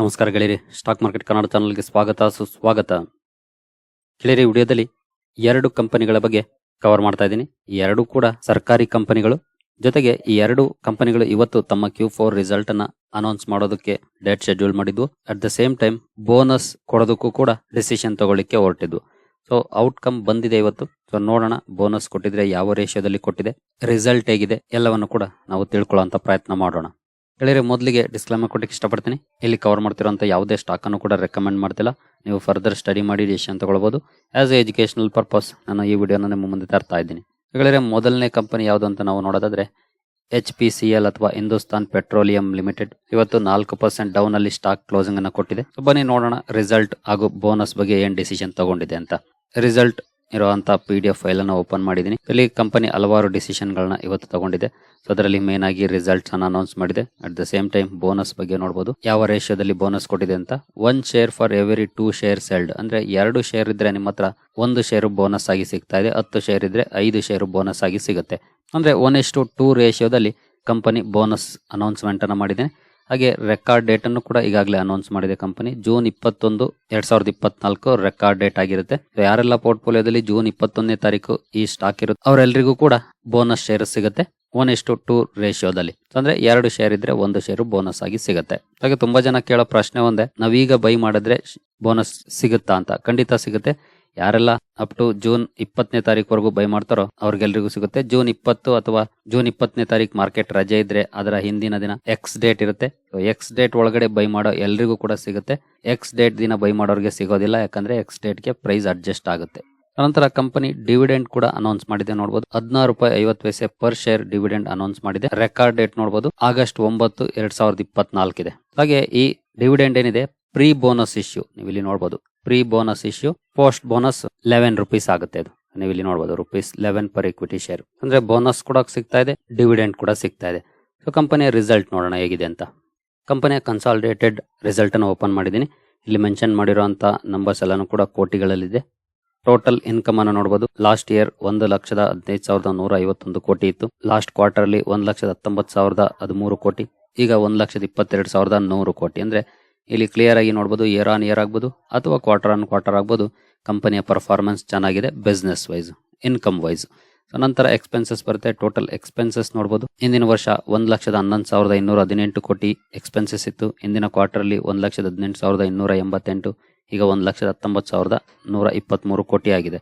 ನಮಸ್ಕಾರ ಗೆಳೆಯರಿ, stock market Kannada ಚಾನಲ್ಗೆ ಸ್ವಾಗತ, ಸುಸ್ವಾಗತ. ಗೆಳೆಯರಿ ವಿಡಿಯೋದಲ್ಲಿ ಎರಡು ಕಂಪನಿಗಳ ಬಗ್ಗೆ ಕವರ್ ಮಾಡ್ತಾ ಇದ್ದೀನಿ. ಎರಡು ಕೂಡ ಸರ್ಕಾರಿ ಕಂಪನಿಗಳು. ಜೊತೆಗೆ ಈ ಎರಡು ಕಂಪನಿಗಳು ಇವತ್ತು ತಮ್ಮ ಕ್ಯೂ ಫೋರ್ ರಿಸಲ್ಟ್ ಅನ್ನ ಅನೌನ್ಸ್ ಮಾಡೋದಕ್ಕೆ ಡೇಟ್ ಶೆಡ್ಯೂಲ್ ಮಾಡಿದ್ವು at the same time bonus ಕೊಡೋದಕ್ಕೂ ಕೂಡ ಡಿಸಿಷನ್ ತಗೊಳ್ಳಿಕ್ಕೆ ಹೊರಟಿದ್ವು ಸೊ ಔಟ್ಕಮ್ ಬಂದಿದೆ ಇವತ್ತು. ಸೊ ನೋಡೋಣ ಬೋನಸ್ ಕೊಟ್ಟಿದ್ರೆ ಯಾವ ರೇಷಿಯೋದಲ್ಲಿ ಕೊಟ್ಟಿದೆ ರಿಸಲ್ಟ್ ಹೇಗಿದೆ, ಎಲ್ಲವನ್ನು ಕೂಡ ನಾವು ತಿಳ್ಕೊಳ್ಳೋ ಪ್ರಯತ್ನ ಮಾಡೋಣ. ಗೆಳೆಯರೆ, ಮೊದಲಿಗೆ ಡಿಸ್ಕ್ಲೈಮರ್ ಕೊಡೋಕೆ ಇಷ್ಟಪಡ್ತೀನಿ. ಇಲ್ಲಿ ಕವರ್ ಮಾಡ್ತಿರೋಂಥ ಯಾವುದೇ ಸ್ಟಾಕ್ ಅನ್ನು ಕೂಡ ರೆಕಮೆಂಡ್ ಮಾಡ್ತಿಲ್ಲ. ನೀವು ಫರ್ದರ್ ಸ್ಟಡಿ ಮಾಡಿ ಡಿಸಿಷನ್ ತಗೊಳ್ಬೋದು. ಆ್ಯಸ್ ಎ ಎಜುಕೇಶನಲ್ ಪರ್ಪಸ್ ನಾನು ಈ ವಿಡಿಯೋನ ನಿಮ್ಮ ಮುಂದೆ ತರ್ತಾ ಇದ್ದೀನಿ. ಗೆಳೆಯರೆ, ಮೊದಲನೇ ಕಂಪನಿ ಯಾವುದು ಅಂತ ನಾವು ನೋಡೋದಾದ್ರೆ ಎಚ್ ಪಿ ಸಿ ಎಲ್ ಅಥವಾ ಹಿಂದೂಸ್ತಾನ್ ಪೆಟ್ರೋಲಿಯಂ ಲಿಮಿಟೆಡ್ ಇವತ್ತು ನಾಲ್ಕು ಪರ್ಸೆಂಟ್ ಡೌನ್ ಅಲ್ಲಿ ಸ್ಟಾಕ್ ಕ್ಲೋಸಿಂಗ್ ಅನ್ನು ಕೊಟ್ಟಿದೆ. ಬನ್ನಿ ನೋಡೋಣ ರಿಸಲ್ಟ್ ಹಾಗೂ ಬೋನಸ್ ಬಗ್ಗೆ ಏನ್ ಡಿಸಿಷನ್ ತಗೊಂಡಿದೆ ಅಂತ. ರಿಸಲ್ಟ್ ಇರುವಂತಹ ಪಿ ಡಿ ಎಫ್ ಫೈಲ್ ಅನ್ನು ಓಪನ್ ಮಾಡಿದ್ದೀನಿ ಇಲ್ಲಿ ಕಂಪನಿ ಹಲವಾರು ಡಿಸಿಷನ್ ಗಳನ್ನ ಇವತ್ತು ತಗೊಂಡಿದೆ. ಸೊ ಅದರಲ್ಲಿ ಮೇನ್ ಆಗಿ ರಿಸಲ್ಟ್ಸ್ ಅನ್ನ ಅನೌನ್ಸ್ ಮಾಡಿದೆ. At the same time bonus ಬಗ್ಗೆ ನೋಡಬಹುದು ಯಾವ ರೇಷಿಯೋದಲ್ಲಿ ಬೋನಸ್ ಕೊಟ್ಟಿದೆ ಅಂತ? One share for every two share held ಅಂದ್ರೆ ಎರಡು ಶೇರ್ ಇದ್ರೆ ನಿಮ್ಮ ಹತ್ರ ಒಂದು ಶೇರು ಬೋನಸ್ ಆಗಿ ಸಿಗ್ತಾ ಇದೆ. ಹತ್ತು ಶೇರ್ ಇದ್ರೆ ಐದು ಶೇರು ಬೋನಸ್ ಆಗಿ ಸಿಗುತ್ತೆ. ಅಂದ್ರೆ ಒನ್ ಎಷ್ಟು ಟೂ ರೇಷಿಯೋದಲ್ಲಿ ಕಂಪನಿ ಬೋನಸ್ ಅನೌನ್ಸ್ಮೆಂಟ್ ಅನ್ನ ಮಾಡಿದೆ ಹಾಗೆ ರೆಕಾರ್ಡ್ ಡೇಟ್ ಅನ್ನು ಕೂಡ ಈಗಾಗಲೇ ಅನೌನ್ಸ್ ಮಾಡಿದೆ ಕಂಪನಿ ಜೂನ್ ಇಪ್ಪತ್ತೊಂದು, ಎರಡ್ ಸಾವಿರದ ಇಪ್ಪತ್ನಾಲ್ಕು ರೆಕಾರ್ಡ್ ಡೇಟ್ ಆಗಿರುತ್ತೆ. ಯಾರೆಲ್ಲ ಪೋರ್ಟ್ಫೋಲಿಯೋದಲ್ಲಿ ಜೂನ್ ಇಪ್ಪತ್ತೊಂದನೇ ತಾರೀಕು ಈ ಸ್ಟಾಕ್ ಇರುತ್ತೆ ಅವರೆಲ್ಲರಿಗೂ ಕೂಡ ಬೋನಸ್ ಶೇರ್ ಸಿಗುತ್ತೆ. ಒನ್ ಇಷ್ಟು ಟೂ ರೇಷಿಯೋದಲ್ಲಿ ಅಂದ್ರೆ ಎರಡು ಶೇರ್ ಇದ್ರೆ ಒಂದು ಶೇರು ಬೋನಸ್ ಆಗಿ ಸಿಗುತ್ತೆ. ಹಾಗೆ ತುಂಬಾ ಜನ ಕೇಳೋ ಪ್ರಶ್ನೆ ಒಂದೇ. ನಾವೀಗ ಬೈ ಮಾಡಿದ್ರೆ ಬೋನಸ್ ಸಿಗುತ್ತಾ ಅಂತ? ಖಂಡಿತ ಸಿಗುತ್ತೆ. ಯಾರೆಲ್ಲ ಅಪ್ ಟು ಜೂನ್ ಇಪ್ಪತ್ತನೇ ತಾರೀಕುವರೆಗೂ ಬೈ ಮಾಡ್ತಾರೋ ಅವ್ರಿಗೆಲ್ರಿಗೂ ಸಿಗುತ್ತೆ. ಜೂನ್ ಇಪ್ಪತ್ತು ಅಥವಾ ಜೂನ್ ಇಪ್ಪತ್ತನೇ ತಾರೀಕು ಮಾರ್ಕೆಟ್ ರಜೆ ಇದ್ರೆ ಅದರ ಹಿಂದಿನ ದಿನ ಎಕ್ಸ್ ಡೇಟ್ ಇರುತ್ತೆ. ಎಕ್ಸ್ ಡೇಟ್ ಒಳಗಡೆ ಬೈ ಮಾಡೋ ಎಲ್ರಿಗೂ ಕೂಡ ಸಿಗುತ್ತೆ. ಎಕ್ಸ್ ಡೇಟ್ ದಿನ ಬೈ ಮಾಡೋರಿಗೆ ಸಿಗೋದಿಲ್ಲ. ಯಾಕಂದ್ರೆ ಎಕ್ಸ್ ಡೇಟ್ಗೆ ಪ್ರೈಸ್ ಅಡ್ಜಸ್ಟ್ ಆಗುತ್ತೆ. ನಂತರ ಕಂಪನಿ ಡಿವಿಡೆಂಡ್ ಕೂಡ ಅನೌನ್ಸ್ ಮಾಡಿದೆ ನೋಡಬಹುದು ಹದಿನಾರು ರೂಪಾಯಿ ಐವತ್ತು ಪೈಸೆ ಪರ್ ಶೇರ್ ಡಿವಿಡೆಂಡ್ ಅನೌನ್ಸ್ ಮಾಡಿದೆ. ರೆಕಾರ್ಡ್ ಡೇಟ್ ನೋಡಬಹುದು ಆಗಸ್ಟ್ ಒಂಬತ್ತು, ಎರಡ್ ಸಾವಿರದ ಇಪ್ಪತ್ನಾಲ್ಕಿದೆ. ಹಾಗೆ ಈ ಡಿವಿಡೆಂಡ್ ಏನಿದೆ? ಪ್ರೀ ಬೋನಸ್ ಇಶ್ಯೂ ನೀವು ಇಲ್ಲಿ ನೋಡಬಹುದು pre bonus issue, post bonus eleven rupees ಆಗುತ್ತೆ ಅದು. ನೀವು ಇಲ್ಲಿ ನೋಡಬಹುದು rupees eleven per equity share. ಅಂದ್ರೆ ಬೋನಸ್ ಕೂಡ ಸಿಗ್ತಾ ಇದೆ, ಡಿವಿಡೆಂಡ್ ಕೂಡ ಸಿಗ್ತಾ ಇದೆ. ಸೊ, ಕಂಪನಿಯ ರಿಸಲ್ಟ್ ನೋಡೋಣ ಹೇಗಿದೆ ಅಂತ. ಕಂಪನಿಯ ಕನ್ಸಾಲಿಡೇಟೆಡ್ ರಿಸಲ್ಟ್ ಅನ್ನು ಓಪನ್ ಮಾಡಿದ್ದೀನಿ. ಇಲ್ಲಿ ಮೆನ್ಷನ್ ಮಾಡಿರುವಂತ ನಂಬರ್ಸ್ ಎಲ್ಲಾನು ಕೂಡ ಕೋಟಿಗಳಲ್ಲಿದೆ. ಟೋಟಲ್ ಇನ್ಕಮ್ ಅನ್ನು ನೋಡಬಹುದು ಲಾಸ್ಟ್ ಇಯರ್ ಒಂದು ಲಕ್ಷದ ಹದಿನೈದು ಸಾವಿರದ ನೂರ ಐವತ್ತೊಂದು ಕೋಟಿ ಇತ್ತು. ಲಾಸ್ಟ್ ಕ್ವಾರ್ಟರ್ ಅಲ್ಲಿ ಒಂದು ಲಕ್ಷದ ಹತ್ತೊಂಬತ್ತು ಸಾವಿರದ ಹದಿಮೂರು ಕೋಟಿ. ಈಗ ಒಂದು ಲಕ್ಷದ ಇಪ್ಪತ್ತೆರಡು ಸಾವಿರದ ನೂರು ಕೋಟಿ. ಅಂದ್ರೆ ಇಲ್ಲಿ ಕ್ಲಿಯರ್ ಆಗಿ ನೋಡ್ಬೋದು ಇಯರ್ ಆನ್ ಇಯರ್ ಆಗ್ಬೋದು, ಅಥವಾ ಕ್ವಾರ್ಟರ್ ಆನ್ ಕ್ವಾರ್ಟರ್ ಆಗ್ಬೋದು ಕಂಪನಿಯ ಪರ್ಫಾರ್ಮೆನ್ಸ್ ಚೆನ್ನಾಗಿದೆ business wise income wise so ನಂತರ ಎಕ್ಸ್ಪೆನ್ಸಸ್ ಬರುತ್ತೆ ಟೋಟಲ್ ಎಕ್ಸ್ಪೆನ್ಸಸ್ ನೋಡ್ಬೋದು. ಇಂದಿನ ವರ್ಷ ಒಂದು ಲಕ್ಷದ ಹನ್ನೊಂದು ಸಾವಿರದ ಇನ್ನೂರ ಹದಿನೆಂಟು ಕೋಟಿ ಎಕ್ಸ್ಪೆನ್ಸಸ್ ಇತ್ತು. ಇಂದಿನ ಕ್ವಾರ್ಟರ್ ಅಲ್ಲಿ ಒಂದ್ ಲಕ್ಷದ ಹದಿನೆಂಟು ಸಾವಿರದ ಇನ್ನೂರ ಎಂಬತ್ತೆಂಟು, ಈಗ ಒಂದು ಲಕ್ಷದ ಹತ್ತೊಂಬತ್ತು ಸಾವಿರದ ನೂರ ಇಪ್ಪತ್ಮೂರು ಕೋಟಿ ಆಗಿದೆ.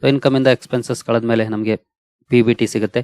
ಸೊ ಇನ್ಕಮಿಂದ ಎಕ್ಸ್ಪೆನ್ಸಸ್ ಕಳೆದ ಮೇಲೆ ನಮಗೆ ಪಿ ಬಿ ಟಿ ಸಿಗುತ್ತೆ.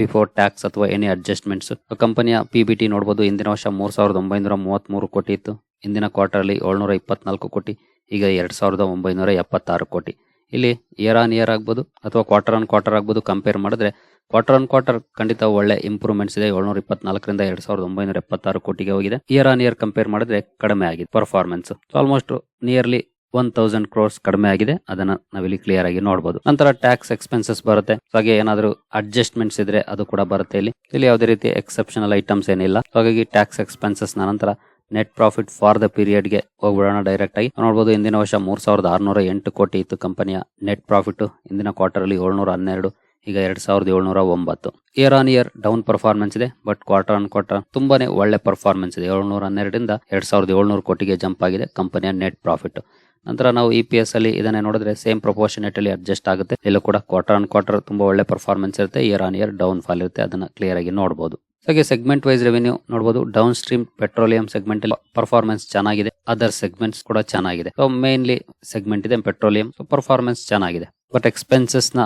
ಬಿಫೋರ್ ಟ್ಯಾಕ್ಸ್ ಅಥವಾ ಎನಿ ಅಡ್ಜಸ್ಟ್ಮೆಂಟ್ಸ್. ಕಂಪನಿಯ ಪಿ ಬಿ ಟಿ ನೋಡಬಹುದು ಹಿಂದಿನ ವರ್ಷ ಮೂರ್ ಸಾವಿರದ ಒಂಬೈನೂರ ಮೂವತ್ಮೂರು ಕೋಟಿ ಇತ್ತು ಇಂದಿನ ಕ್ವಾರ್ಟರ್ ಅಲ್ಲಿ ಏಳ್ನೂರ ಇಪ್ಪತ್ನಾಲ್ಕು ಕೋಟಿ, ಈಗ ಎರಡ್ ಸಾವಿರದ ಒಂಬೈನೂರ ಎಪ್ಪತ್ತಾರು ಕೋಟಿ. ಇಲ್ಲಿ ಇಯರ್ ಆನ್ ಇಯರ್ ಆಗ್ಬೋದು ಅಥವಾ ಕ್ವಾರ್ಟರ್ ಆನ್ ಕ್ವಾರ್ಟರ್ ಆಗ್ಬೋದು ಕಂಪೇರ್ ಮಾಡಿದ್ರೆ ಕ್ವಾರ್ಟರ್ ಆನ್ ಕ್ವಾರ್ಟರ್ ಖಂಡಿತ ಒಳ್ಳೆ ಇಂಪ್ರೂವ್ಮೆಂಟ್ಸ್ ಇದೆ. ಏಳ್ನೂರ ಇಪ್ಪತ್ನಾಲ್ಕರಿಂದ ಎರಡ್ ಸಾವಿರದ ಒಂಬೈನೂರ ಎಪ್ಪತ್ತಾರು ಕೋಟಿಗೆ ಹೋಗಿದೆ. ಇಯರ್ ಆನ್ ಇಯರ್ ಕಂಪೇರ್ ಮಾಡಿದ್ರೆ ಕಡಿಮೆ ಆಗಿದೆ performance almost nearly one thousand crores ಕಡಿಮೆ ಆಗಿದೆ. ಅದನ್ನ ನಾವಿಲ್ಲಿ ಕ್ಲಿಯರ್ ಆಗಿ ನೋಡಬಹುದು ನಂತರ ಟ್ಯಾಕ್ಸ್ ಎಕ್ಸ್ಪೆನ್ಸಸ್ ಬರುತ್ತೆ. ಹಾಗೆ ಏನಾದರೂ ಅಡ್ಜಸ್ಟ್ಮೆಂಟ್ಸ್ ಇದ್ರೆ ಅದು ಕೂಡ ಬರುತ್ತೆ ಇಲ್ಲಿ. ಇಲ್ಲಿ ಯಾವುದೇ ರೀತಿ ಎಕ್ಸೆಪ್ಷನಲ್ ಐಟಮ್ಸ್ ಏನಿಲ್ಲ. ಹಾಗಾಗಿ ಟ್ಯಾಕ್ಸ್ ಎಕ್ಸ್ಪೆನ್ಸಸ್ ನಂತರ ನೆಟ್ ಪ್ರಾಫಿಟ್ ಫಾರ್ ದ ಪೀರಿಯಡ್ಗೆ ಹೋಗ್ಬಿಡೋಣ ಡೈರೆಕ್ಟ್ ಆಗಿ. ನೋಡಬಹುದು ಇಂದಿನ ವರ್ಷ ಮೂರ್ ಸಾವಿರದ ಆರ್ನೂರ ಎಂಟು ಕೋಟಿ ಇತ್ತು ಕಂಪನಿಯ ನೆಟ್ ಪ್ರಾಫಿಟ್ ಇಂದಿನ ಕ್ವಾರ್ಟರ್ ಅಲ್ಲಿ ಏಳ್ನೂರ ಹನ್ನೆರಡು. ಈಗ ಎರಡ್ ಸಾವಿರದ ಏಳ್ನೂರ ಒಂಬತ್ತು. Year on year down performance ಇದೆ ಬಟ್ ಕ್ವಾರ್ಟರ್ ಆನ್ ಕ್ವಾರ್ಟರ್ ತುಂಬಾನೇ ಒಳ್ಳೆ ಪರ್ಫಾರ್ಮೆನ್ಸ್ ಇದೆ. ಏಳ್ನೂರ ಹನ್ನೆರಡರಿಂದ ಎರಡ್ ಸಾವಿರದ ಏಳ್ನೂರು ಕೋಟಿಗೆ ಜಂಪ್ ಆಗಿದೆ ಕಂಪನಿಯ ನೆಟ್ ಪ್ರಾಫಿಟ್ ನಂತರ ನಾವು ಇ ಪಿ ಎಸ್ ಅಲ್ಲಿ ಇದನ್ನೇ ನೋಡಿದ್ರೆ ಸೇಮ್ ಪ್ರಪೋರ್ಷನೇಟ್ ಅಲ್ಲಿ ಅಡ್ಜಸ್ಟ್ ಆಗುತ್ತೆ. ಇಲ್ಲೂ ಕೂಡ ಕ್ವಾರ್ಟರ್ ಆನ್ ಕ್ವಾರ್ಟರ್ ತುಂಬಾ ಒಳ್ಳೆ ಪರ್ಫಾರ್ಮೆನ್ಸ್ ಇರುತ್ತೆ. Year on year down fall ಇರುತ್ತೆ. ಅದನ್ನ ಕ್ಲಿಯರ್ ಆಗಿ ನೋಡಬಹುದು ಹಾಗೆ ಸೆಗ್ಮೆಂಟ್ ವೈಸ್ ರೆವೆನ್ಯೂ ನೋಡಬಹುದು ಡೌನ್ ಸ್ಟ್ರೀಮ್ ಪೆಟ್ರೋಲಿಯಂ ಸೆಗ್ಮೆಂಟ್ ಅಲ್ಲಿ ಪರ್ಫಾರ್ಮೆನ್ಸ್ ಚೆನ್ನಾಗಿದೆ. ಅದರ್ ಸೆಗ್ಮೆಂಟ್ಸ್ ಕೂಡ ಚೆನ್ನಾಗಿದೆ. ಸೊ ಮೇನ್ಲಿ ಸೆಗ್ಮೆಂಟ್ ಇದೆ ಪೆಟ್ರೋಲಿಯಂ ಪರ್ಫಾರ್ಮೆನ್ಸ್ ಚೆನ್ನಾಗಿದೆ. ಬಟ್ ಎಕ್ಸ್ಪೆನ್ಸಸ್ನ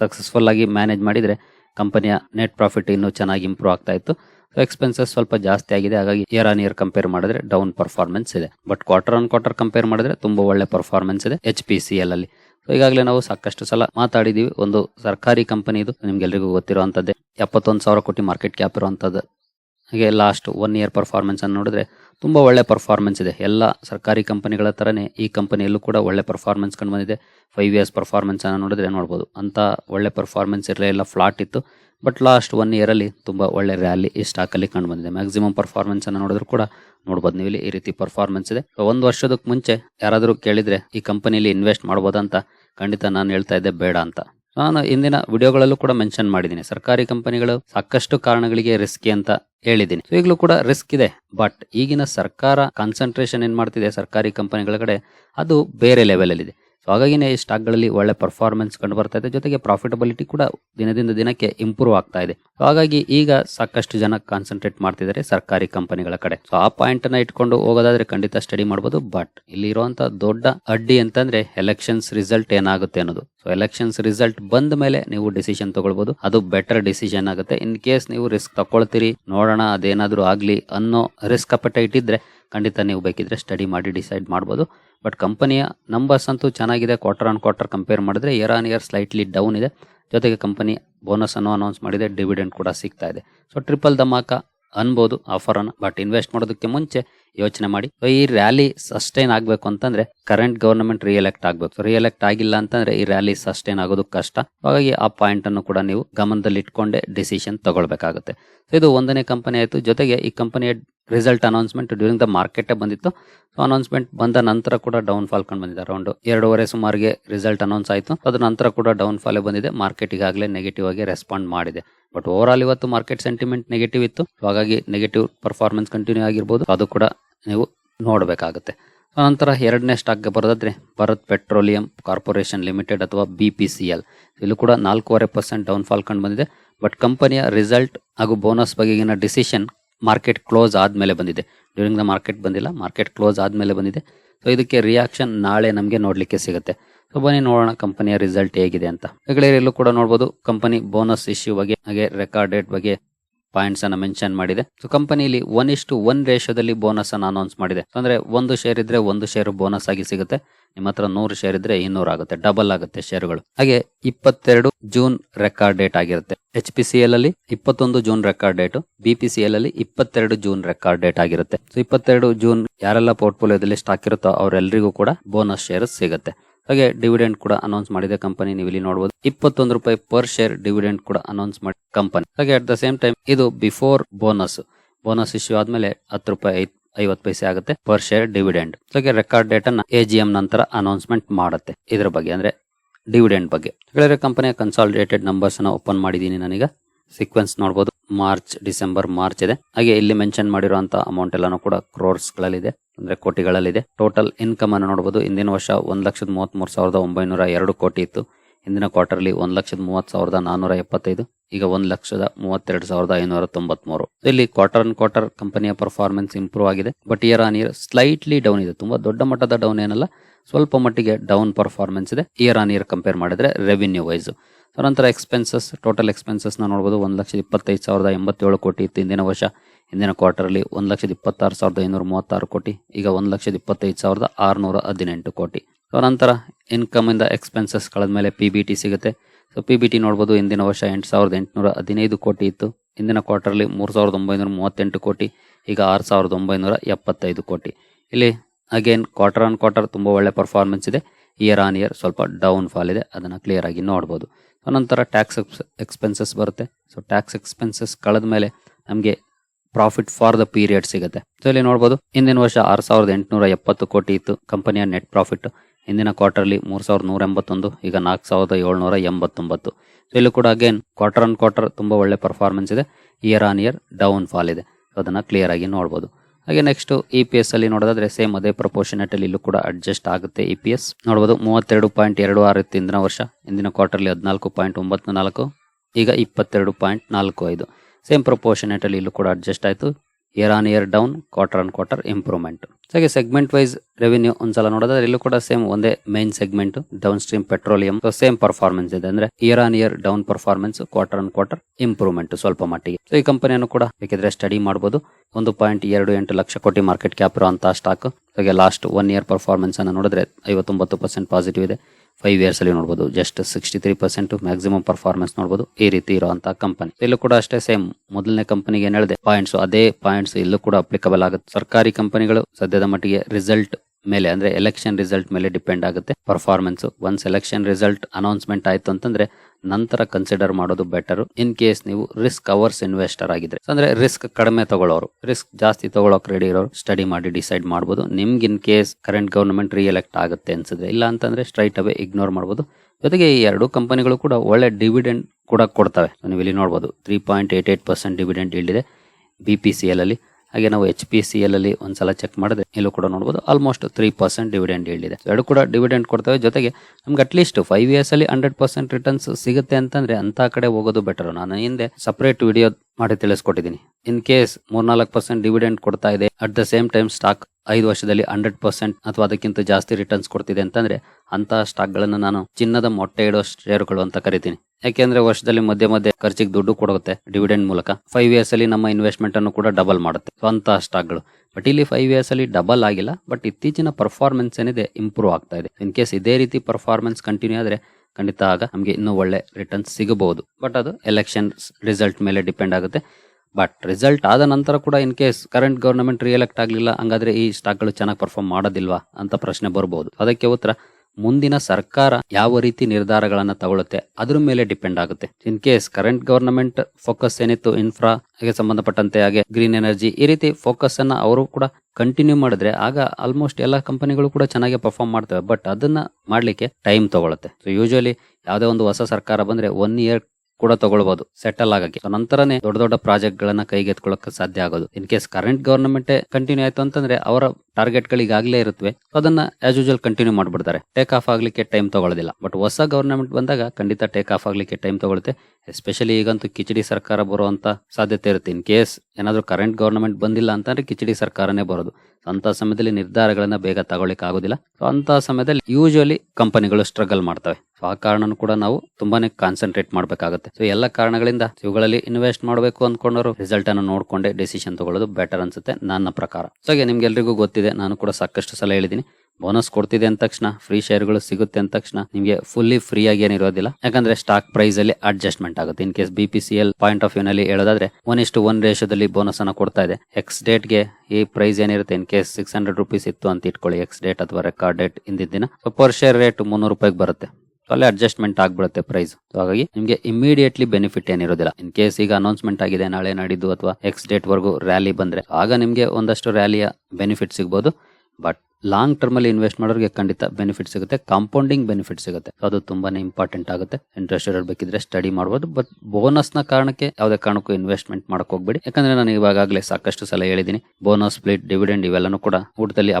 ಸಕ್ಸಸ್ಫುಲ್ ಆಗಿ ಮ್ಯಾನೇಜ್ ಮಾಡಿದರೆ ಕಂಪನಿಯ ನೆಟ್ ಪ್ರಾಫಿಟ್ ಇನ್ನೂ ಚೆನ್ನಾಗಿ ಇಂಪ್ರೂವ್ ಆಗ್ತಾ ಇತ್ತು. ಸೊ ಎಕ್ಸ್ಪೆನ್ಸಸ್ ಸ್ವಲ್ಪ ಜಾಸ್ತಿ ಆಗಿದೆ. ಹಾಗಾಗಿ ಇಯರ್ ಆನ್ ಇಯರ್ ಕಂಪೇರ್ ಮಾಡಿದ್ರೆ ಡೌನ್ ಪರ್ಫಾರ್ಮೆನ್ಸ್ ಇದೆ. But quarter on quarter compare ಮಾಡಿದ್ರೆ ತುಂಬಾ ಒಳ್ಳೆ ಪರ್ಫಾರ್ಮೆನ್ಸ್ ಇದೆ ಎಚ್ ಪಿ ಸಿ ಎಲ್ ಅಲ್ಲಿ. ಸೊ ಈಗಾಗಲೇ ನಾವು ಸಾಕಷ್ಟು ಸಲ ಮಾತಾಡಿದೀವಿ. ಒಂದು ಸರ್ಕಾರಿ ಕಂಪನಿ ಇದು. ನಿಮ್ಗೆಲ್ರಿಗೂ ಗೊತ್ತಿರುವಂತದ್ದೇ. ಎಪ್ಪತ್ತೊಂದು ಸಾವಿರ ಕೋಟಿ ಮಾರ್ಕೆಟ್ ಕ್ಯಾಪ್ ಇರುವಂತದ್ದು. ಹಾಗೆ ಲಾಸ್ಟ್ ಒನ್ ಇಯರ್ ಪರ್ಫಾರ್ಮೆನ್ಸ್ ಅನ್ನು ನೋಡಿದ್ರೆ ತುಂಬಾ ಒಳ್ಳೆ ಪರ್ಫಾರ್ಮೆನ್ಸ್ ಇದೆ. ಎಲ್ಲ ಸರ್ಕಾರಿ ಕಂಪನಿಗಳ ಥರನೇ ಈ ಕಂಪನಿಯಲ್ಲೂ ಕೂಡ ಒಳ್ಳೆ ಪರ್ಫಾರ್ಮೆನ್ಸ್ ಕಂಡು ಬಂದಿದೆ. ಫೈವ್ ಇಯರ್ಸ್ ಪರ್ಫಾರ್ಮೆನ್ಸ್ ಅನ್ನು ನೋಡಿದ್ರೆ ನೋಡ್ಬೋದು. ಅಂತ ಒಳ್ಳೆ ಪರ್ಫಾರ್ಮೆನ್ಸ್ ಇರಲೇ ಇಲ್ಲ ಫ್ಲಾಟ್ ಇತ್ತು. ಬಟ್ ಲಾಸ್ಟ್ ಒನ್ ಇಯರಲ್ಲಿ ತುಂಬ ಒಳ್ಳೆ ರ್ಯಾಲಿ ಈ ಸ್ಟಾಕಲ್ಲಿ ಕಂಡು ಬಂದಿದೆ. ಮ್ಯಾಕ್ಸಿಮಮ್ ಪರ್ಫಾರ್ಮೆನ್ಸ್ ಅನ್ನು ನೋಡಿದ್ರು ಕೂಡ ನೋಡ್ಬೋದು ನೀವು ಇಲ್ಲಿ ಈ ರೀತಿ ಪರ್ಫಾರ್ಮೆನ್ಸ್ ಇದೆ. ಒಂದು ವರ್ಷದಕ್ಕೆ ಮುಂಚೆ ಯಾರಾದರೂ ಕೇಳಿದರೆ ಈ ಕಂಪನಿಯಲ್ಲಿ ಇನ್ವೆಸ್ಟ್ ಮಾಡ್ಬೋದಂತ ಖಂಡಿತ ನಾನು ಹೇಳ್ತಾ ಇದ್ದೆ ಬೇಡ ಅಂತ. ನಾನು ಇಂದಿನ ವಿಡಿಯೋಗಳಲ್ಲೂ ಕೂಡ ಮೆನ್ಷನ್ ಮಾಡಿದ್ದೀನಿ. ಸರ್ಕಾರಿ ಕಂಪನಿಗಳು ಸಾಕಷ್ಟು ಕಾರಣಗಳಿಗೆ ರಿಸ್ಕಿ ಅಂತ ಹೇಳಿದ್ದೀನಿ. ಈಗಲೂ ಕೂಡ ರಿಸ್ಕ್ ಇದೆ. ಬಟ್ ಈಗಿನ ಸರ್ಕಾರ ಕಾನ್ಸಂಟ್ರೇಷನ್ ಏನ್ ಮಾಡ್ತಿದೆ? ಸರ್ಕಾರಿ ಕಂಪನಿಗಳ ಕಡೆ ಅದು ಬೇರೆ ಲೆವೆಲ್ ಅಲ್ಲಿ ಇದೆ. ಸೊ ಹಾಗಾಗಿನೇ ಈ ಸ್ಟಾಕ್ಗಳಲ್ಲಿ ಒಳ್ಳೆ ಪರ್ಫಾರ್ಮೆನ್ಸ್ ಕಂಡು ಬರ್ತಾ ಇದೆ. ಜೊತೆಗೆ ಪ್ರಾಫಿಟಬಿಲಿಟಿ ಕೂಡ ದಿನದಿಂದ ದಿನಕ್ಕೆ ಇಂಪ್ರೂವ್ ಆಗ್ತಾ ಇದೆ. ಸೊ ಹಾಗಾಗಿ ಈಗ ಸಾಕಷ್ಟು ಜನ ಕಾನ್ಸಂಟ್ರೇಟ್ ಮಾಡ್ತಿದ್ದಾರೆ ಸರ್ಕಾರಿ ಕಂಪನಿಗಳ ಕಡೆ. ಸೊ ಆ ಪಾಯಿಂಟ್ ಅನ್ನ ಇಟ್ಕೊಂಡು ಹೋಗೋದಾದ್ರೆ ಖಂಡಿತ ಸ್ಟಡಿ ಮಾಡಬಹುದು ಬಟ್ ಇಲ್ಲಿ ಇರುವಂತ ದೊಡ್ಡ ಅಡ್ಡಿ ಅಂತಂದ್ರೆ ಎಲೆಕ್ಷನ್ಸ್ ರಿಸಲ್ಟ್ ಏನಾಗುತ್ತೆ ಅನ್ನೋದು. ಸೊ ಎಲೆಕ್ಷನ್ಸ್ ರಿಸಲ್ಟ್ ಬಂದ ಮೇಲೆ ನೀವು ಡಿಸಿಷನ್ ತಗೊಳ್ಬಹುದು ಅದು ಬೆಟರ್ ಡಿಸಿಷನ್ ಆಗುತ್ತೆ. ಇನ್ ಕೇಸ್ ನೀವು ರಿಸ್ಕ್ ತಗೊಳ್ತೀರಿ, ನೋಡೋಣ ಅದೇನಾದ್ರೂ ಆಗ್ಲಿ ಅನ್ನೋ ರಿಸ್ಕ್ ಅಪಟೈಟ್ ಇಟ್ಟಿದ್ರೆ ಖಂಡಿತ ನೀವು ಬೇಕಿದ್ರೆ ಸ್ಟಡಿ ಮಾಡಿ ಡಿಸೈಡ್ ಮಾಡ್ಬೋದು. ಬಟ್ ಕಂಪನಿಯ ನಂಬರ್ಸ್ ಅಂತೂ ಚೆನ್ನಾಗಿದೆ ಕ್ವಾರ್ಟರ್ ಆನ್ ಕ್ವಾರ್ಟರ್ ಕಂಪೇರ್ ಮಾಡಿದ್ರೆ year on year slightly down ಇದೆ. ಜೊತೆಗೆ ಕಂಪನಿ ಬೋನಸ್ ಅನ್ನು ಅನೌನ್ಸ್ ಮಾಡಿದೆ ಡಿವಿಡೆಂಡ್ ಕೂಡ ಸಿಗ್ತಾ ಇದೆ. ಸೊ ಟ್ರಿಪಲ್ ಧಮಾಕ ಅನ್ಬೋದು ಆಫರ್ ಅನ್ನ. ಬಟ್ ಇನ್ವೆಸ್ಟ್ ಮಾಡೋದಕ್ಕೆ ಮುಂಚೆ ಯೋಚನೆ ಮಾಡಿ. ಈ ರ್ಯಾಲಿ ಸಸ್ಟೈನ್ ಆಗಬೇಕು ಅಂತಂದ್ರೆ ಕರೆಂಟ್ ಗವರ್ನಮೆಂಟ್ ರಿಎಲೆಕ್ಟ್ ಆಗ್ಬೇಕು ರಿಎಲೆಕ್ಟ್ ಆಗಿಲ್ಲ ಅಂತಂದ್ರೆ ಈ ರ್ಯಾಲಿ ಸಸ್ಟೈನ್ ಆಗೋದು ಕಷ್ಟ. ಹಾಗಾಗಿ ಆ ಪಾಯಿಂಟ್ ಅನ್ನು ಕೂಡ ನೀವು ಗಮನದಲ್ಲಿ ಇಟ್ಕೊಂಡೆ ಡಿಸಿಷನ್ ತಗೊಳ್ಬೇಕಾಗುತ್ತೆ. ಇದು ಒಂದನೇ ಕಂಪನಿ ಆಯಿತು. ಜೊತೆಗೆ ಈ ಕಂಪನಿಯ result announcement during the market ಬಂದಿತ್ತು. ಸೊ ಅನೌನ್ಸ್ಮೆಂಟ್ ಬಂದ ನಂತರ ಕೂಡ ಡೌನ್ ಫಾಲ್ ಕಂಡು ಬಂದಿದೆ. ಅರೌಂಡ್ ಎರಡೂವರೆ ಸುಮಾರಿಗೆ ರಿಸಲ್ಟ್ ಅನೌನ್ಸ್ ಆಯಿತು. ಅದ್ರ ನಂತರ ಕೂಡ ಡೌನ್ ಫಾಲ್ ಬಂದಿದೆ. ಮಾರ್ಕೆಟ್ ಈಗಾಗಲೇ ನೆಗೆಟಿವ್ ಆಗಿ ರೆಸ್ಪಾಂಡ್ ಮಾಡಿದೆ. ಬಟ್ ಓವರ್ ಆಲ್ ಇವತ್ತು ಮಾರ್ಕೆಟ್ ಸೆಂಟಿಮೆಂಟ್ ನೆಗೆಟಿವ್ ಇತ್ತು. ಹಾಗಾಗಿ ನೆಗೆಟಿವ್ ಪರ್ಫಾರ್ಮೆನ್ಸ್ ಕಂಟಿನ್ಯೂ ಆಗಿರ್ಬೋದು. ಅದು ಕೂಡ ನೀವು ನೋಡಬೇಕಾಗುತ್ತೆ. ನಂತರ ಎರಡನೇ ಸ್ಟಾಕ್ಗೆ ಬರೋದಾದ್ರೆ ಭರತ್ ಪೆಟ್ರೋಲಿಯಂ ಕಾರ್ಪೊರೇಷನ್ ಲಿಮಿಟೆಡ್ ಅಥವಾ ಬಿ ಪಿ ಸಿ ಎಲ್ ಇಲ್ಲೂ ಕೂಡ ನಾಲ್ಕೂವರೆ ಪರ್ಸೆಂಟ್ ಡೌನ್ ಫಾಲ್ ಕಂಡು ಬಂದಿದೆ. ಬಟ್ ಕಂಪನಿಯ ರಿಸಲ್ಟ್ ಹಾಗೂ ಬೋನಸ್ ಬಗೆಗಿನ ಡಿಸಿಷನ್ ಮಾರ್ಕೆಟ್ ಕ್ಲೋಸ್ ಆದಮೇಲೆ ಬಂದಿದೆ. ಡ್ಯೂರಿಂಗ್ ದ ಮಾರ್ಕೆಟ್ ಬಂದಿಲ್ಲ ಮಾರ್ಕೆಟ್ ಕ್ಲೋಸ್ ಆದಮೇಲೆ ಬಂದಿದೆ. ಸೊ ಇದಕ್ಕೆ ರಿಯಾಕ್ಷನ್ ನಾಳೆ ನಮಗೆ ನೋಡಲಿಕ್ಕೆ ಸಿಗುತ್ತೆ. ಸೊ ಬನ್ನಿ ನೋಡೋಣ ಕಂಪನಿಯ ರಿಸಲ್ಟ್ ಹೇಗಿದೆ ಅಂತ. ಎಲ್ಲೂ ಕೂಡ ನೋಡಬಹುದು ಕಂಪನಿ ಬೋನಸ್ ಇಶ್ಯೂ ಬಗ್ಗೆ, ಹಾಗೆ ರೆಕಾರ್ಡ್ ಡೇಟ್ ಬಗ್ಗೆ ಪಾಯಿಂಟ್ಸ್ ಅನ್ನ ಮೆನ್ಷನ್ ಮಾಡಿದೆ. ಸೊ ಕಂಪನಿಲಿ ಒನ್ ಇಷ್ಟು ಒನ್ ರೇಷೋದಲ್ಲಿ ಬೋನಸ್ ಅನ್ನ ಅನೌನ್ಸ್ ಮಾಡಿದೆ. ಅಂದ್ರೆ ಒಂದು ಶೇರ್ ಇದ್ರೆ ಒಂದು ಶೇರ್ ಬೋನಸ್ ಆಗಿ ಸಿಗುತ್ತೆ. ನಿಮ್ಮ ಹತ್ರ ನೂರು ಶೇರ್ ಇದ್ರೆ ಇನ್ನೂರು ಆಗುತ್ತೆ ಡಬಲ್ ಆಗುತ್ತೆ ಶೇರುಗಳು ಹಾಗೆ ಇಪ್ಪತ್ತೆರಡು ಜೂನ್ ರೆಕಾರ್ಡ್ ಡೇಟ್ ಆಗಿರುತ್ತೆ. ಎಚ್ ಪಿ ಸಿ ಎಲ್ ಅಲ್ಲಿ ಇಪ್ಪತ್ತೊಂದು June record date B P C L ಅಲ್ಲಿ ಇಪ್ಪತ್ತೆರಡು ಜೂನ್ ರೆಕಾರ್ಡ್ ಡೇಟ್ ಆಗಿರುತ್ತೆ. ಸೊ ಇಪ್ಪತ್ತೆರಡು ಜೂನ್ ಯಾರೆಲ್ಲ ಪೋರ್ಟ್ಫೋಲಿಯೋದಲ್ಲಿ ಸ್ಟಾಕ್ ಇರುತ್ತೋ ಅವರೆಲ್ಲರಿಗೂ ಕೂಡ ಬೋನಸ್ ಶೇರ್ ಸಿಗುತ್ತೆ. ಹಾಗೆ ಡಿವಿಡೆಂಡ್ ಕೂಡ ಅನೌನ್ಸ್ ಮಾಡಿದೆ ಕಂಪನಿ ನೀವು ಇಲ್ಲಿ ನೋಡಬಹುದು ಇಪ್ಪತ್ತೊಂದು ರೂಪಾಯಿ ಪರ್ ಶೇರ್ ಡಿವಿಡೆಂಡ್ ಕೂಡ ಅನೌನ್ಸ್ ಮಾಡಿ ಕಂಪನಿ ಹಾಗೆ ಅಟ್ ದ ಸೇಮ್ ಟೈಮ್ ಇದು ಬಿಫೋರ್ ಬೋನಸ್ ಬೋನಸ್ ಇಶ್ಯೂ ಆದ್ಮೇಲೆ ಹತ್ತು ರೂಪಾಯಿ ಐ- ಐವತ್ತು ಪೈಸೆ ಆಗುತ್ತೆ ಪರ್ ಶೇರ್ ಡಿವಿಡೆಂಡ್ ಹಾಗೆ ರೆಕಾರ್ಡ್ ಡೇಟ್ ಅನ್ನ ಎ ಜಿ ಎಂ ನಂತರ ಅನೌನ್ಸ್ಮೆಂಟ್ ಮಾಡುತ್ತೆ. ಇದ್ರ ಬಗ್ಗೆ ಅಂದ್ರೆ ಡಿವಿಡೆಂಡ್ ಬಗ್ಗೆ. ಹೇಳಿದ್ರೆ ಕಂಪನಿಯ ಕನ್ಸಾಲಿಡೇಟೆಡ್ ನಂಬರ್ಸ್ ಅನ್ನ ಓಪನ್ ಮಾಡಿದೀನಿ ನಾನೀಗ. ಸೀಕ್ವೆನ್ಸ್ ನೋಡಬಹುದು ಮಾರ್ಚ್, ಡಿಸೆಂಬರ್, ಮಾರ್ಚ್ ಇದೆ. ಹಾಗೆ ಇಲ್ಲಿ ಮೆನ್ಷನ್ ಮಾಡಿರುವಂತ ಅಮೌಂಟ್ ಎಲ್ಲಾನು ಕೂಡ ಕ್ರೋರ್ಸ್ ಗಳಲ್ಲಿದೆ. ಅಂದ್ರೆ ಕೋಟಿಗಳಲ್ಲಿದೆ. ಟೋಟಲ್ ಇನ್ಕಮ್ ಅನ್ನು ನೋಡಬಹುದು ಇಂದಿನ ವರ್ಷ ಒಂದ್ ಲಕ್ಷದ ಮೂವತ್ತ್ ಮೂರು ಸಾವಿರದ ಒಂಬೈನೂರ ಎರಡು ಕೋಟಿ ಇತ್ತು. ಇಂದಿನ ಕ್ವಾರ್ಟರ್ಲಿ ಒಂದ್ ಲಕ್ಷದ ಮೂವತ್ ಸಾವಿರದ ನಾನೂರ ಎಪ್ಪತ್ತೈದು. ಈಗ ಒಂದ್ ಲಕ್ಷದ ಮೂವತ್ತೆರಡು ಸಾವಿರದ ಐನೂರ ತೊಂಬತ್ಮೂರು ಇಲ್ಲಿ ಕ್ವಾರ್ಟರ್ ಅನ್ ಕ್ವಾರ್ಟರ್ ಕಂಪನಿಯ ಪರ್ಫಾರ್ಮೆನ್ಸ್ ಇಂಪ್ರೂವ್ ಆಗಿದೆ. But year on year slightly down ಇದೆ. ತುಂಬಾ ದೊಡ್ಡ ಮಟ್ಟದ ಡೌನ್ ಏನಲ್ಲ, ಸ್ವಲ್ಪ ಮಟ್ಟಿಗೆ ಡೌನ್ ಪರ್ಫಾರ್ಮೆನ್ಸ್ ಇದೆ. ಇಯರ್ ಆನ್ ಇಯರ್ ಕಂಪೇರ್ ಮಾಡಿದ್ರೆ ರೆವಿನ್ಯೂ ವೈಸ್ ನಂತರ ಎಕ್ಸ್ಪೆನ್ಸಸ್ ಟೋಟಲ್ ಎಕ್ಸ್ಪೆನ್ಸಸ್ನ ನೋಡ್ಬೋದು ಒಂದು ಲಕ್ಷದ ಇಪ್ಪತ್ತೈದು ಸಾವಿರದ ಎಂಬತ್ತೇಳು ಕೋಟಿ ಇತ್ತು ಇಂದಿನ ವರ್ಷ, ಹಿಂದಿನ ಕ್ವಾರ್ಟರ್ಲ್ಲಿ ಒಂದು ಲಕ್ಷದ ಇಪ್ಪತ್ತಾರು ಸಾವಿರದ ಐನೂರ ಮೂವತ್ತಾರು ಕೋಟಿ, ಈಗ ಒಂದು ಲಕ್ಷದ ಇಪ್ಪತ್ತೈದು ಸಾವಿರದ ಆರುನೂರ ಹದಿನೆಂಟು ಕೋಟಿ. ಸೊ ನಂತರ ಇನ್ಕಮ್ ಇಂದ ಎಕ್ಸ್ಪೆನ್ಸಸ್ ಕಳೆದ್ಮೇಲೆ ಪಿ ಬಿ ಟಿ ಸಿಗುತ್ತೆ. ಸೊ ಪಿ ಬಿ ಟಿ ನೋಡ್ಬೋದು ಹಿಂದಿನ ವರ್ಷ ಎಂಟು ಸಾವಿರದ ಎಂಟುನೂರ ಹದಿನೈದು ಕೋಟಿ ಇತ್ತು. ಇಂದಿನ ಕ್ವಾರ್ಟರ್ಲಿ ಮೂರು ಸಾವಿರದ ಒಂಬೈನೂರ ಮೂವತ್ತೆಂಟು ಕೋಟಿ, ಈಗ ಆರು ಸಾವಿರದ ಒಂಬೈನೂರ ಎಪ್ಪತ್ತೈದು ಕೋಟಿ. ಇಲ್ಲಿ ಅಗೇನ್ ಕ್ವಾರ್ಟರ್ ಆನ್ ಕ್ವಾರ್ಟರ್ ತುಂಬ ಒಳ್ಳೆ ಪರ್ಫಾರ್ಮೆನ್ಸ್ ಇದೆ. ಇಯರ್ ಆನ್ ಇಯರ್ ಸ್ವಲ್ಪ ಡೌನ್ ಫಾಲ್ ಇದೆ, ಅದನ್ನು ಕ್ಲಿಯರ್ ಆಗಿ ನೋಡಬಹುದು ನಂತರ ಟ್ಯಾಕ್ಸ್ ಎಕ್ಸ್ಪೆನ್ಸಸ್ ಬರುತ್ತೆ. ಸೊ ಟ್ಯಾಕ್ಸ್ ಎಕ್ಸ್ಪೆನ್ಸಸ್ ಕಳೆದ ಮೇಲೆ ನಮಗೆ ಪ್ರಾಫಿಟ್ ಫಾರ್ ದ ಪೀರಿಯಡ್ ಸಿಗುತ್ತೆ. ಸೊ ಇಲ್ಲಿ ನೋಡ್ಬೋದು, ಹಿಂದಿನ ವರ್ಷ ಆರು ಸಾವಿರದ ಎಂಟುನೂರ ಎಪ್ಪತ್ತು ಕೋಟಿ ಇತ್ತು ಕಂಪನಿಯ ನೆಟ್ ಪ್ರಾಫಿಟ್ ಹಿಂದಿನ ಕ್ವಾರ್ಟರ್ಲಿ ಮೂರು ಸಾವಿರದ ನೂರ ಎಂಬತ್ತೊಂದು, ಈಗ ನಾಲ್ಕು ಸಾವಿರದ ಏಳ್ನೂರ ಎಂಬತ್ತೊಂಬತ್ತು. ಸೊ ಇಲ್ಲಿ ಕೂಡ ಅಗೇನ್ ಕ್ವಾರ್ಟರ್ ಆನ್ ಕ್ವಾರ್ಟರ್ ತುಂಬ ಒಳ್ಳೆ ಪರ್ಫಾರ್ಮೆನ್ಸ್ ಇದೆ. Year on year down fall ಇದೆ. ಸೊ ಅದನ್ನು ಕ್ಲಿಯರ್ ಆಗಿ ನೋಡಬಹುದು ಹಾಗೆ ನೆಕ್ಸ್ಟ್ ಇ ಪಿ ಎಸ್ ಅಲ್ಲಿ ನೋಡೋದಾದ್ರೆ ಸೇಮ್ ಅದೇ ಪ್ರಪೋರ್ಷನೇಟ್ ಅಲ್ಲಿ ಇಲ್ಲೂ ಕೂಡ ಅಡ್ಜಸ್ಟ್ ಆಗುತ್ತೆ ಇ ಪಿ ಎಸ್ ನೋಡಬಹುದು ಮೂವತ್ತೆರಡು ಪಾಯಿಂಟ್ ಎರಡು ಆರು ಇತ್ತು ಇಂದಿನ ವರ್ಷ. ಇಂದಿನ ಕ್ವಾರ್ಟರ್ಲಿ ಹದಿನಾಲ್ಕು ಪಾಯಿಂಟ್ ಒಂಬತ್ತು ನಾಲ್ಕು, ಈಗ ಇಪ್ಪತ್ತೆರಡು ಪಾಯಿಂಟ್ ನಾಲ್ಕು ಐದು. ಸೇಮ್ ಪ್ರಪೋರ್ಷನೇಟ್ ಅಲ್ಲಿ ಇಲ್ಲೂ ಕೂಡ ಅಡ್ಜಸ್ಟ್ ಆಯ್ತು. Year on year down quarter on quarter improvement ಹಾಗೆ ಸೆಗ್ಮೆಂಟ್ ವೈಸ್ ರೆವಿನ್ಯೂ ಒಂದ್ಸಲ ನೋಡೋದಾದ್ರೆ ಇಲ್ಲೂ ಕೂಡ ಸೇಮ್ ಒಂದೇ main segment down stream petroleum same performance ಇದೆ ಅಂದ್ರೆ year on year down performance quarter on quarter improvement ಸ್ವಲ್ಪ ಮಟ್ಟಿಗೆ. ಸೊ ಈ ಕಂಪನಿಯನ್ನು ಕೂಡ ಬೇಕಿದ್ರೆ ಸ್ಟಡಿ ಮಾಡಬಹುದು ಒಂದು ಪಾಯಿಂಟ್ ಎರಡು ಎಂಟು ಲಕ್ಷ ಕೋಟಿ ಮಾರ್ಕೆಟ್ ಕ್ಯಾಪ್ ಇರುವಂತಹ ಸ್ಟಾಕ್ ಹಾಗೆ ಲಾಸ್ಟ್ ಒನ್ ಇಯರ್ ಪರ್ಫಾರ್ಮೆನ್ಸ್ ಅನ್ನು ನೋಡಿದ್ರೆ ಐವತ್ತೊಂಬತ್ತು ಪರ್ಸೆಂಟ್ ಪಾಸಿಟಿವ್ ಇದೆ. ಫೈವ್ ಇಯರ್ಸ್ ಅಲ್ಲಿ ನೋಡಬಹುದು just sixty three percent maximum performance ನೋಡಬಹುದು ಈ ರೀತಿ ಇರುವಂತಹ ಕಂಪನಿ ಇಲ್ಲೂ ಕೂಡ ಅಷ್ಟೇ ಸೇಮ್ ಮೊದಲನೇ ಕಂಪನಿಗೆ ಏನ್ ಹೇಳಿದೆ ಪಾಯಿಂಟ್ಸ್ ಅದೇ ಪಾಯಿಂಟ್ಸ್ ಇಲ್ಲೂ ಕೂಡ ಅಪ್ಲಿಕಬಲ್ ಆಗುತ್ತೆ. ಸರ್ಕಾರಿ ಕಂಪನಿಗಳು ಸದ್ಯದ ಮಟ್ಟಿಗೆ ರಿಸಲ್ಟ್ ಮೇಲೆ, ಅಂದ್ರೆ ಎಲೆಕ್ಷನ್ ರಿಸಲ್ಟ್ ಮೇಲೆ ಡಿಪೆಂಡ್ ಆಗುತ್ತೆ. Performance once election result announcement ಆಯ್ತು ಅಂತಂದ್ರೆ ನಂತರ ಕನ್ಸಿಡರ್ ಮಾಡೋದು ಬೆಟರ್ ಇನ್ ಕೇಸ್ ನೀವು ರಿಸ್ಕ್ ಅವರ್ಸ್ ಇನ್ವೆಸ್ಟರ್ ಆಗಿದ್ರೆ. ಅಂದ್ರೆ ರಿಸ್ಕ್ ಕಡಿಮೆ ತಗೊಳ್ಳೋರು ರಿಸ್ಕ್ ಜಾಸ್ತಿ ತಗೊಳ್ಳೋಕೆ ರೆಡಿ ಇರೋರು ಸ್ಟಡಿ ಮಾಡಿ ಡಿಸೈಡ್ ಮಾಡಬಹುದು ನಿಮ್ಗೆ in case current government reelect ಆಗುತ್ತೆ ಅನ್ಸಿದ್ರೆ ಇಲ್ಲ ಅಂತಂದ್ರೆ ಸ್ಟ್ರೈಟ್ ಅವೇ ಇಗ್ನೋರ್ ಮಾಡಬಹುದು ಜೊತೆಗೆ ಈ ಎರಡು ಕಂಪನಿಗಳು ಕೂಡ ಒಳ್ಳೆ ಡಿವಿಡೆಂಡ್ ಕೂಡ ಕೊಡ್ತವೆ. ನೀವು ಇಲ್ಲಿ ನೋಡಬಹುದು three point eight eight percent dividend ಇಲ್ಲಿದೆ ಬಿ ಪಿ ಸಿ ಎಲ್ ಅಲ್ಲಿ. ಹಾಗೆ ನಾವು ಎಚ್ ಪಿ ಸಿ ಎಲ್ ಅಲ್ಲಿ ಒಂದ್ಸಲ ಚೆಕ್ ಮಾಡಿದ್ರೆ ಇಲ್ಲೂ ಕೂಡ ನೋಡಬಹುದು ಆಲ್ಮೋಸ್ಟ್ ತ್ರೀ ಪರ್ಸೆಂಟ್ ಡಿವಿಡೆಂಡ್ ಹೇಳಿದೆ ಎರಡು ಕೂಡ ಡಿವಿಡೆಂಡ್ ಕೊಡ್ತವೆ. ಜೊತೆಗೆ ನಮ್ಗೆ ಅಟ್ಲೀಸ್ಟ್ ಫೈವ್ ಇಯರ್ಸ್ ಅಲ್ಲಿ ಹಂಡ್ರೆಡ್ ಪರ್ಸೆಂಟ್ ರಿಟರ್ನ್ಸ್ ಸಿಗುತ್ತೆ ಅಂತಂದ್ರೆ ಅಂತ ಕಡೆ ಹೋಗೋದು ಬೆಟರ್ ನಾನು ಹಿಂದೆ ಸಪರೇಟ್ ವಿಡಿಯೋ ಮಾಡಿ ತಿಳಿಸ್ಕೊಟ್ಟಿದ್ದೀನಿ. ಇನ್ ಕೇಸ್ ಮೂರ್ನಾಲ್ಕು ಪರ್ಸೆಂಟ್ ಡಿವಿಡೆಂಡ್ ಕೊಡ್ತಾ ಇದೆ, at the same time stock ಐದು ವರ್ಷದಲ್ಲಿ ಹಂಡ್ರೆಡ್ ಪರ್ಸೆಂಟ್ ಅಥವಾ ಅದಕ್ಕಿಂತ ಜಾಸ್ತಿ ರಿಟರ್ನ್ಸ್ ಕೊಡ್ತಿದೆ ಅಂತಂದ್ರೆ ಅಂತ ಸ್ಟಾಕ್ ಗಳನ್ನ ನಾನು ಚಿನ್ನದ ಮೊಟ್ಟೆ ಇಡೋ ಶೇರುಗಳು ಅಂತ ಕರಿತೀನಿ. ಯಾಕೆಂದ್ರೆ ವರ್ಷದಲ್ಲಿ ಮಧ್ಯೆ ಮಧ್ಯೆ ಖರ್ಚಿಗೆ ದುಡ್ಡು ಕೊಡುತ್ತೆ ಡಿವಿಡೆಂಡ್ ಮೂಲಕ. ಫೈವ್ ಇಯರ್ಸ್ ಅಲ್ಲಿ ನಮ್ಮ ಇನ್ವೆಸ್ಟ್ಮೆಂಟ್ ಅನ್ನು ಕೂಡ ಡಬಲ್ ಮಾಡುತ್ತೆ. ಸೊ ಸ್ಟಾಕ್ ಸ್ಟಾಕ್ಗಳು. ಬಟ್ ಇಲ್ಲಿ ಫೈವ್ ಇಯರ್ಸ್ ಅಲ್ಲಿ ಡಬಲ್ ಆಗಿಲ್ಲ ಬಟ್ ಇತ್ತೀಚಿನ ಪರ್ಫಾರ್ಮೆನ್ಸ್ ಏನಿದೆ ಇಂಪ್ರೂವ್ ಆಗ್ತಾ ಇದೆ. ಇನ್ ಕೇಸ್ ಇದೇ ರೀತಿ ಪರ್ಫಾರ್ಮೆನ್ಸ್ ಕಂಟಿನ್ಯೂ ಆದ್ರೆ ಖಂಡಿತ ಆಗ ನಮಗೆ ಇನ್ನೂ ಒಳ್ಳೆ ರಿಟರ್ನ್ ಸಿಗಬಹುದು. ಬಟ್ ಅದು ಎಲೆಕ್ಷನ್ ರಿಸಲ್ಟ್ ಮೇಲೆ ಡಿಪೆಂಡ್ ಆಗುತ್ತೆ. ಬಟ್ ರಿಸಲ್ಟ್ ಆದ ನಂತರ ಕೂಡ in case current government reelect ಆಗಲಿಲ್ಲ, ಹಂಗಾದ್ರೆ ಈ ಸ್ಟಾಕ್ಗಳು ಚೆನ್ನಾಗಿ ಪರ್ಫಾರ್ಮ್ ಮಾಡೋದಿಲ್ವಾ ಅಂತ ಪ್ರಶ್ನೆ ಬರಬಹುದು ಅದಕ್ಕೆ ಉತ್ತರ ಮುಂದಿನ ಸರ್ಕಾರ ಯಾವ ರೀತಿ ನಿರ್ಧಾರಗಳನ್ನ ತಗೊಳುತ್ತೆ, ಅದ್ರ ಮೇಲೆ ಡಿಪೆಂಡ್ ಆಗುತ್ತೆ. In case current government focus ಏನಿತ್ತು ಇನ್ಫ್ರಾ ಹಾಗೆ ಸಂಬಂಧಪಟ್ಟಂತೆ ಹಾಗೆ ಗ್ರೀನ್ ಎನರ್ಜಿ ಈ ರೀತಿ ಫೋಕಸ್ ಅನ್ನ ಅವರು ಕೂಡ ಕಂಟಿನ್ಯೂ ಮಾಡಿದ್ರೆ ಆಗ ಆಲ್ಮೋಸ್ಟ್ ಎಲ್ಲ ಕಂಪನಿಗಳು ಕೂಡ ಚೆನ್ನಾಗಿ ಪರ್ಫಾರ್ಮ್ ಮಾಡ್ತವೆ. ಬಟ್ ಅದನ್ನ ಮಾಡ್ಲಿಕ್ಕೆ ಟೈಮ್ ತಗೊಳುತ್ತೆ. ಸೊ ಯೂಶಲಿ ಯಾವುದೇ ಒಂದು ಹೊಸ ಸರ್ಕಾರ ಬಂದ್ರೆ ಒನ್ ಇಯರ್ ಕೂಡ ತಗೊಳ್ಬಹುದು ಸೆಟಲ್ ಆಗಕ್ಕೆ. ನಂತರನೇ ದೊಡ್ಡ ದೊಡ್ಡ ಪ್ರಾಜೆಕ್ಟ್ ಗಳನ್ನ ಕೈಗೆತ್ಕೊಳ್ಳಕ್ಕೆ ಸಾಧ್ಯ ಆಗೋದು. In case current government continue ಆಯ್ತು ಅಂತಂದ್ರೆ ಅವರ ಟಾರ್ಗೆಟ್ ಗಳಿಗಾಗಲೇ ಇರುತ್ತವೆ ಅದನ್ನ ಆಸ್ ಯೂಶಲ್ ಕಂಟಿನ್ಯೂ ಮಾಡ್ಬಿಡ್ತಾರೆ. ಟೇಕ್ ಆಫ್ ಆಗ್ಲಿಕ್ಕೆ ಟೈಮ್ ತಗೊಳ್ಳೋದಿಲ್ಲ. ಬಟ್ ಹೊಸ ಗವರ್ನಮೆಂಟ್ ಬಂದಾಗ ಖಂಡಿತ ಟೇಕ್ ಆಫ್ ಆಗ್ಲಿಕ್ಕೆ ಟೈಮ್ ತಗೊಳುತ್ತೆ ಎಸ್ಪೆಷಲಿ ಈಗಂತೂ ಕಿಚಡಿ ಸರ್ಕಾರ ಬರುವಂತ ಸಾಧ್ಯತೆ ಇರುತ್ತೆ. ಇನ್ ಕೇಸ್ ಏನಾದ್ರೂ ಕರೆಂಟ್ ಗವರ್ನಮೆಂಟ್ ಬಂದಿಲ್ಲ ಅಂತಂದ್ರೆ ಕಿಚಡಿ ಸರ್ಕಾರನೇ ಬರೋದು. ಅಂತ ಸಮಯದಲ್ಲಿ ನಿರ್ಧಾರಗಳನ್ನ ಬೇಗ ತಗೊಳ್ಳಿಕ್ ಆಗೋದಿಲ್ಲ ಸೊ ಅಂತ ಸಮಯದಲ್ಲಿ ಯೂಶುವಲಿ ಕಂಪನಿಗಳು ಸ್ಟ್ರಗಲ್ ಮಾಡ್ತವೆ. ಸೊ ಆ ಕಾರಣನೂ ಕೂಡ ನಾವು ತುಂಬಾನೇ ಕಾನ್ಸಂಟ್ರೇಟ್ ಮಾಡ್ಬೇಕಾಗುತ್ತೆ. ಸೊ ಎಲ್ಲ ಕಾರಣಗಳಿಂದ ಇವುಗಳಲ್ಲಿ ಇನ್ವೆಸ್ಟ್ ಮಾಡಬೇಕು ಅಂದ್ಕೊಂಡವರು ರಿಸಲ್ಟ್ ಅನ್ನು ನೋಡ್ಕೊಂಡೆ ಡಿಸಿಷನ್ ತಗೊಳ್ಳೋದು ಬೆಟರ್ ಅನ್ಸುತ್ತೆ ನನ್ನ ಪ್ರಕಾರ. ಸೊ ಹಾಗೆ ನಿಮ್ಗೆಲ್ರಿಗೂ ಗೊತ್ತಿದೆ, ನಾನು ಕೂಡ ಸಾಕಷ್ಟು ಸಲ ಹೇಳಿದ್ದೀನಿ. ಬೋನಸ್ ಕೊಡ್ತಿದೆ ಅಂದ ತಕ್ಷಣ ಫ್ರೀ ಶೇರ್ಗಳು ಸಿಗುತ್ತೆ ಅಂದ ತಕ್ಷಣ, ನಿಮಗೆ ಫುಲ್ಲಿ ಫ್ರೀ ಆಗಿ ಏನಿರೋದಿಲ್ಲ ಯಾಕಂದ್ರೆ ಸ್ಟಾಕ್ ಪ್ರೈಸ್ ಅಲ್ಲಿ ಅಡ್ಜಸ್ಟ್ಮೆಂಟ್ ಆಗುತ್ತೆ. ಇನ್ ಕೇಸ್ ಬಿ ಪಾಯಿಂಟ್ ಆಫ್ ವ್ಯೂ ನಲ್ಲಿ ಹೇಳೋದಾದ್ರೆ ಒನ್ ಇಷ್ಟು ಒನ್ ರೇಷದಲ್ಲಿ ಬೋನಸ್ ಅನ್ನ ಕೊಡ್ತಾ ಇದೆ. ಎಕ್ಸ್ ಡೇಟ್ಗೆ ಈ ಪ್ರೈಸ್ ಏನಿರುತ್ತೆ? In case six hundred rupees ಇತ್ತು ಅಂತ ಇಟ್ಕೊಳ್ಳಿ. ಎಕ್ಸ್ ಡೇಟ್ ಅಥವಾ ರೆಕಾರ್ಡ್ ಡೇಟ್ ಇಂದಿನ ದಿನ. ಪರ್ ಶೇರ್ ರೇಟ್ ಮುನ್ನೂರು ರೂಪಾಯಿಗೆ ಬರುತ್ತೆ. ಅಲ್ಲೇ ಅಲ್ಲಿ ಅಡ್ಜಸ್ಟ್ಮೆಂಟ್ ಆಗ್ಬಿಡುತ್ತೆ ಪ್ರೈಸ್ ಹಾಗಾಗಿ ನಿಮಗೆ ಇಮಿಡಿಯೇಟ್ಲಿ ಬೆನಿಫಿಟ್ ಏನಿರೋದಿಲ್ಲ ಇನ್ ಕೇಸ್ ಈಗ ಅನೌನ್ಸ್ಮೆಂಟ್ ಆಗಿದೆ, ನಾಳೆ ನಾಡಿದ್ದು ಅಥವಾ ಎಕ್ಸ್ ಡೇಟ್ ವರೆಗೂ ರ್ಯಾಲಿ ಬಂದ್ರೆ, ಆಗ ನಿಮಗೆ ಒಂದಷ್ಟು ರ್ಯಾಲಿಯ ಬೆನಿಫಿಟ್ ಸಿಗ್ಬೋದು. ಬಟ್ ಲಾಂಗ್ ಟರ್ಮ್ ಅಲ್ಲಿ ಇನ್ವೆಸ್ಟ್ ಮಾಡೋರಿಗೆ ಖಂಡಿತ ಬೆನಿಫಿಟ್ ಸಿಗುತ್ತೆ. ಕಾಂಪೌಂಡಿಂಗ್ ಬೆನಿಫಿಟ್ ಸಿಗುತ್ತೆ. ಅದು ತುಂಬಾನೇ ಇಂಪಾರ್ಟೆಂಟ್ ಆಗುತ್ತೆ. ಇಂಟ್ರೆಸ್ಟ್ ಇರಬೇಕಿದ್ರೆ ಸ್ಟಡಿ ಮಾಡಬಹುದು ಬಟ್ ಬೋನಸ್ನ ಕಾರಣಕ್ಕೆ ಯಾವುದೇ ಕಾರಣಕ್ಕೂ ಇನ್ವೆಸ್ಟ್ಮೆಂಟ್ ಮಾಡಕ್ ಹೋಗ್ಬೇಡಿ. ಯಾಕಂದ್ರೆ ನಾನು ಇವಾಗಲೇ ಸಾಕಷ್ಟು ಸಲ ಹೇಳಿದೀನಿ ಬೋನಸ್ ಸ್ಪ್ಲಿಟ್ ಡಿವಿಡೆಂಡ್ ಇವೆಲ್ಲನೂ ಕೂಡ ಊಟದಲ್ಲಿ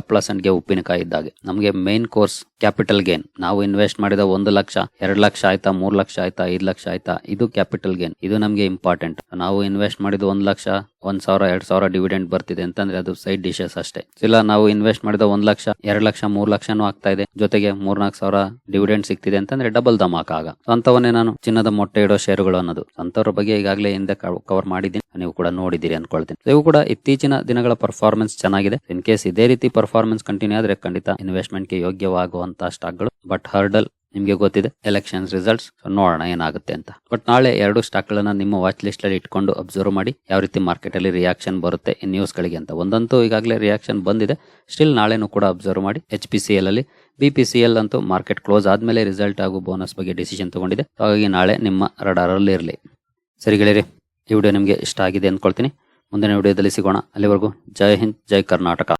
ಗೆ ಉಪ್ಪಿನಕಾಯಿ ಇದ್ದಾಗೆ ನಮಗೆ ಮೇನ್ ಕೋರ್ಸ್ ಕ್ಯಾಪಿಟಲ್ ಗೇನ್ ನಾವು ಇನ್ವೆಸ್ಟ್ ಮಾಡಿದ ಒಂದು ಲಕ್ಷ, ಎರಡು ಲಕ್ಷ ಆಯ್ತಾ, ಮೂರ್ ಲಕ್ಷ ಆಯ್ತಾ, ಐದ್ ಲಕ್ಷ ಆಯ್ತಾ, ಇದು ಕ್ಯಾಪಿಟಲ್ ಗೇನ್ ಇದು ನಮಗೆ ಇಂಪಾರ್ಟೆಂಟ್ ನಾವು ಇನ್ವೆಸ್ಟ್ ಮಾಡಿದ ಒಂದು ಲಕ್ಷ ಒಂದ್ ಸಾವಿರ, ಎರಡ್ ಸಾವಿರ ಡಿವಿಡೆಂಡ್ ಬರ್ತಿದೆ ಅಂತಂದ್ರೆ ಅದು ಸೈಡ್ ಡಿಶಸ್ ಅಷ್ಟೇ. ಇಲ್ಲ, ನಾವು ಇನ್ವೆಸ್ಟ್ ಮಾಡಿದ ಒಂದ್ ಲಕ್ಷ, ಎರಡ್ ಲಕ್ಷ, ಮೂರ್ ಲಕ್ಷನು ಆಗ್ತಾ ಇದೆ. ಜೊತೆಗೆ ಮೂರ್ನಾಲ್ಕು ಸಾವಿರ ಡಿವಿಡೆಂಡ್ ಸಿಗ್ತಿದೆ ಅಂತಂದ್ರೆ ಡಬಲ್ ಧಮಾಕ ಆಗ. ಅಂತವನ್ನೇ ನಾನು ಚಿನ್ನದ ಮೊಟ್ಟೆ ಇಡೋ ಶೇರುಗಳು ಅನ್ನೋದು. ಅಂತವ್ರ ಬಗ್ಗೆ ಈಗಾಗಲೇ ಹಿಂದೆ ಕವರ್ ಮಾಡಿದ್ದೀನಿ. ನೀವು ಕೂಡ ನೋಡಿದ್ದೀರಿ ಅನ್ಕೊಳ್ತೀನಿ. ಇವು ಕೂಡ ಇತ್ತೀಚಿನ ದಿನಗಳ ಪರ್ಫಾರ್ಮೆನ್ಸ್ ಚೆನ್ನಾಗಿದೆ. ಇನ್ ಕೇಸ್ ಇದೇ ರೀತಿ ಪರ್ಫಾರ್ಮೆನ್ಸ್ ಕಂಟಿನ್ಯೂ ಆದ್ರೆ ಖಂಡಿತ ಇನ್ವೆಸ್ಟ್ಮೆಂಟ್ಗೆ ಯೋಗ್ಯವಾಗುವಂತಹ ಸ್ಟಾಕ್ಗಳು ಬಟ್ ಹರ್ಡಲ್ ನಿಮ್ಗೆ ಗೊತ್ತಿದೆ ಎಲೆಕ್ಷನ್ಸ್ ರಿಸಲ್ಟ್ಸ್ ನೋಡೋಣ ಏನಾಗುತ್ತೆ ಅಂತ. ಬಟ್ ನಾಳೆ ಎರಡು ಸ್ಟಾಕ್ ಗಳನ್ನ ನಿಮ್ಮ ವಾಚ್ ಲಿಸ್ಟ್ ಅಲ್ಲಿ ಇಟ್ಕೊಂಡು ಅಬ್ಸರ್ವ್ ಮಾಡಿ ಯಾವ ರೀತಿ ಮಾರ್ಕೆಟ್ ಅಲ್ಲಿ ರಿಯಾಕ್ಷನ್ ಬರುತ್ತೆ ಈ ನ್ಯೂಸ್ ಗಳಿಗೆ ಅಂತ. ಒಂದಂತೂ ಈಗಾಗಲೇ ರಿಯಾಕ್ಷನ್ ಬಂದಿದೆ. ಸ್ಟಿಲ್ ನಾಳೆನೂ ಕೂಡ ಅಬ್ಸರ್ವ್ ಮಾಡಿ ಎಚ್ ಪಿ ಸಿ ಎಲ್ ಅಲ್ಲಿ. ಬಿ ಪಿ ಸಿ ಎಲ್ ಅಂತೂ ಮಾರ್ಕೆಟ್ ಕ್ಲೋಸ್ ಆದ್ಮೇಲೆ ರಿಸಲ್ಟ್ ಹಾಗೂ ಬೋನಸ್ ಬಗ್ಗೆ ಡಿಸಿಷನ್ ತಗೊಂಡಿದೆ. ಹಾಗಾಗಿ ನಾಳೆ ನಿಮ್ಮ ರಡಾರ್ ಅಲ್ಲಿ ಇರಲಿ. ಸರಿ ಗೆಳೆಯರಿ, ಈ ವಿಡಿಯೋ ನಿಮಗೆ ಇಷ್ಟ ಆಗಿದೆ ಅಂದ್ಕೊಳ್ತೀನಿ ಮುಂದಿನ ವಿಡಿಯೋದಲ್ಲಿ ಸಿಗೋಣ. ಅಲ್ಲಿವರೆಗೂ ಜೈ ಹಿಂದ್, ಜೈ ಕರ್ನಾಟಕ.